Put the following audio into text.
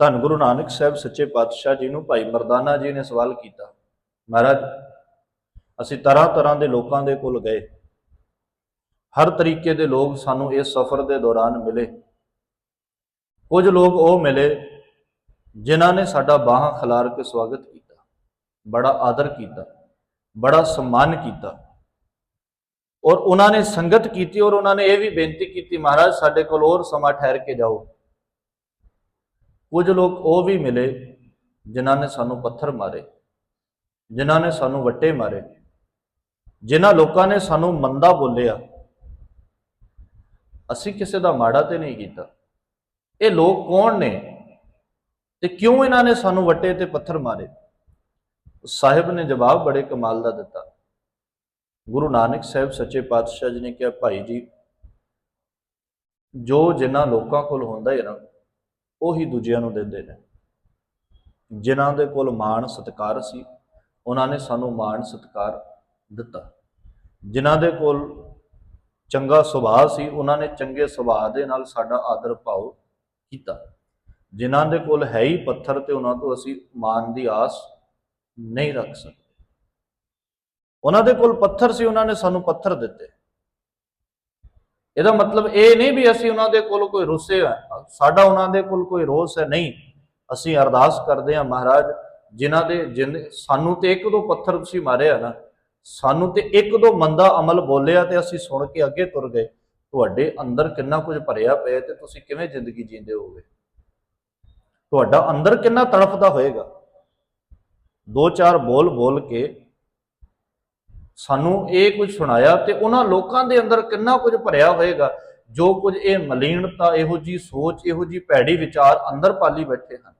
ਧੰਨ ਗੁਰੂ ਨਾਨਕ ਸਾਹਿਬ ਸੱਚੇ ਪਾਤਸ਼ਾਹ ਜੀ ਨੂੰ ਭਾਈ ਮਰਦਾਨਾ ਜੀ ਨੇ ਸਵਾਲ ਕੀਤਾ, ਮਹਾਰਾਜ, ਅਸੀਂ ਤਰ੍ਹਾਂ ਤਰ੍ਹਾਂ ਦੇ ਲੋਕਾਂ ਦੇ ਕੋਲ ਗਏ। ਹਰ ਤਰੀਕੇ ਦੇ ਲੋਕ ਸਾਨੂੰ ਇਸ ਸਫ਼ਰ ਦੇ ਦੌਰਾਨ ਮਿਲੇ। ਕੁਝ ਲੋਕ ਉਹ ਮਿਲੇ ਜਿਨ੍ਹਾਂ ਨੇ ਸਾਡਾ ਬਾਹਾਂ ਖਿਲਾਰ ਕੇ ਸਵਾਗਤ ਕੀਤਾ, ਬੜਾ ਆਦਰ ਕੀਤਾ, ਬੜਾ ਸਨਮਾਨ ਕੀਤਾ। ਔਰ ਉਹਨਾਂ ਨੇ ਸੰਗਤ ਕੀਤੀ ਔਰ ਉਹਨਾਂ ਨੇ ਇਹ ਵੀ ਬੇਨਤੀ ਕੀਤੀ, ਮਹਾਰਾਜ, ਸਾਡੇ ਕੋਲ ਹੋਰ ਸਮਾਂ ਠਹਿਰ ਕੇ ਜਾਓ। ਕੁਝ ਲੋਕ ਉਹ ਵੀ ਮਿਲੇ ਜਿਨ੍ਹਾਂ ਨੇ ਸਾਨੂੰ ਪੱਥਰ ਮਾਰੇ, ਜਿਨ੍ਹਾਂ ਨੇ ਸਾਨੂੰ ਵੱਟੇ ਮਾਰੇ, ਜਿਨ੍ਹਾਂ ਲੋਕਾਂ ਨੇ ਸਾਨੂੰ ਮੰਦਾ ਬੋਲਿਆ। ਅਸੀਂ ਕਿਸੇ ਦਾ ਮਾੜਾ ਤੇ ਨਹੀਂ ਕੀਤਾ। ਇਹ ਲੋਕ ਕੌਣ ਨੇ ਤੇ ਕਿਉਂ ਇਹਨਾਂ ਨੇ ਸਾਨੂੰ ਵੱਟੇ ਤੇ ਪੱਥਰ ਮਾਰੇ? ਸਾਹਿਬ ਨੇ ਜਵਾਬ ਬੜੇ ਕਮਾਲ ਦਾ ਦਿੱਤਾ। ਗੁਰੂ ਨਾਨਕ ਸਾਹਿਬ ਸੱਚੇ ਪਾਤਸ਼ਾਹ ਜੀ ਨੇ ਕਿਹਾ, ਭਾਈ ਜੀ, ਜੋ ਜਿਨ੍ਹਾਂ ਲੋਕਾਂ ਕੋਲ ਹੁੰਦਾ ਹੈ ਨਾ ਉਹੀ ਦੂਜਿਆਂ ਨੂੰ ਦਿੰਦੇ ਨੇ। ਜਿਨ੍ਹਾਂ ਦੇ ਕੋਲ ਮਾਣ ਸਤਿਕਾਰ ਸੀ, ਉਹਨਾਂ ਨੇ ਸਾਨੂੰ ਮਾਣ ਸਤਿਕਾਰ ਦਿੱਤਾ। ਜਿਨ੍ਹਾਂ ਦੇ ਕੋਲ ਚੰਗਾ ਸੁਭਾਅ ਸੀ, ਉਹਨਾਂ ਨੇ ਚੰਗੇ ਸੁਭਾਅ ਦੇ ਨਾਲ ਸਾਡਾ ਆਦਰ ਭਾਵ ਕੀਤਾ। ਜਿਨ੍ਹਾਂ ਦੇ ਕੋਲ ਹੈ ਹੀ ਪੱਥਰ ਤੇ ਉਹਨਾਂ ਤੋਂ ਅਸੀਂ ਮਾਨ ਦੀ ਆਸ ਨਹੀਂ ਰੱਖ ਸਕਦੇ। ਉਹਨਾਂ ਦੇ ਕੋਲ ਪੱਥਰ ਸੀ, ਉਹਨਾਂ ਨੇ ਸਾਨੂੰ ਪੱਥਰ ਦਿੱਤੇ। ਇਹਦਾ ਮਤਲਬ ਇਹ ਨਹੀਂ ਵੀ ਅਸੀਂ ਉਹਨਾਂ ਦੇ ਕੋਲ ਕੋਈ ਰੁੱਸੇ ਆ। ਸਾਡਾ ਉਹਨਾਂ ਦੇ ਕੋਲ ਕੋਈ ਰੋਸ ਹੈ। ਨਹੀਂ, ਅਸੀਂ ਅਰਦਾਸ ਕਰਦੇ ਹਾਂ ਮਹਾਰਾਜ, ਜਿਨ੍ਹਾਂ ਦੇ ਜਿਨ ਸਾਨੂੰ ਤੇ ਇੱਕ ਦੋ ਪੱਥਰ ਤੁਸੀਂ ਮਾਰਿਆ ਨਾ, ਸਾਨੂੰ ਤੇ ਇੱਕ ਦੋ ਮੰਦਾ ਅਮਲ ਬੋਲਿਆ ਤੇ ਅਸੀਂ ਸੁਣ ਕੇ ਅੱਗੇ ਤੁਰ ਗਏ। ਤੁਹਾਡੇ ਅੰਦਰ ਕਿੰਨਾ ਕੁਝ ਭਰਿਆ ਪਿਆ ਤੇ ਤੁਸੀਂ ਕਿਵੇਂ ਜ਼ਿੰਦਗੀ ਜੀਂਦੇ ਹੋਗੇ ਤੁਹਾਡਾ ਅੰਦਰ ਕਿੰਨਾ ਤੜਫਦਾ ਹੋਏਗਾ? ਦੋ ਚਾਰ ਬੋਲ ਬੋਲ ਕੇ ਸਾਨੂੰ ਇਹ ਕੁਝ ਸੁਣਾਇਆ ਤੇ ਉਹਨਾਂ ਲੋਕਾਂ ਦੇ ਅੰਦਰ ਕਿੰਨਾ ਕੁਝ ਭਰਿਆ ਹੋਏਗਾ, ਜੋ ਕੁਝ ਇਹ ਮਲੀਨਤਾ, ਇਹੋ ਜੀ ਸੋਚ, ਇਹੋ ਜੀ ਭੈੜੀ ਵਿਚਾਰ ਅੰਦਰ ਪਾਲੀ ਬੈਠੇ ਹਨ।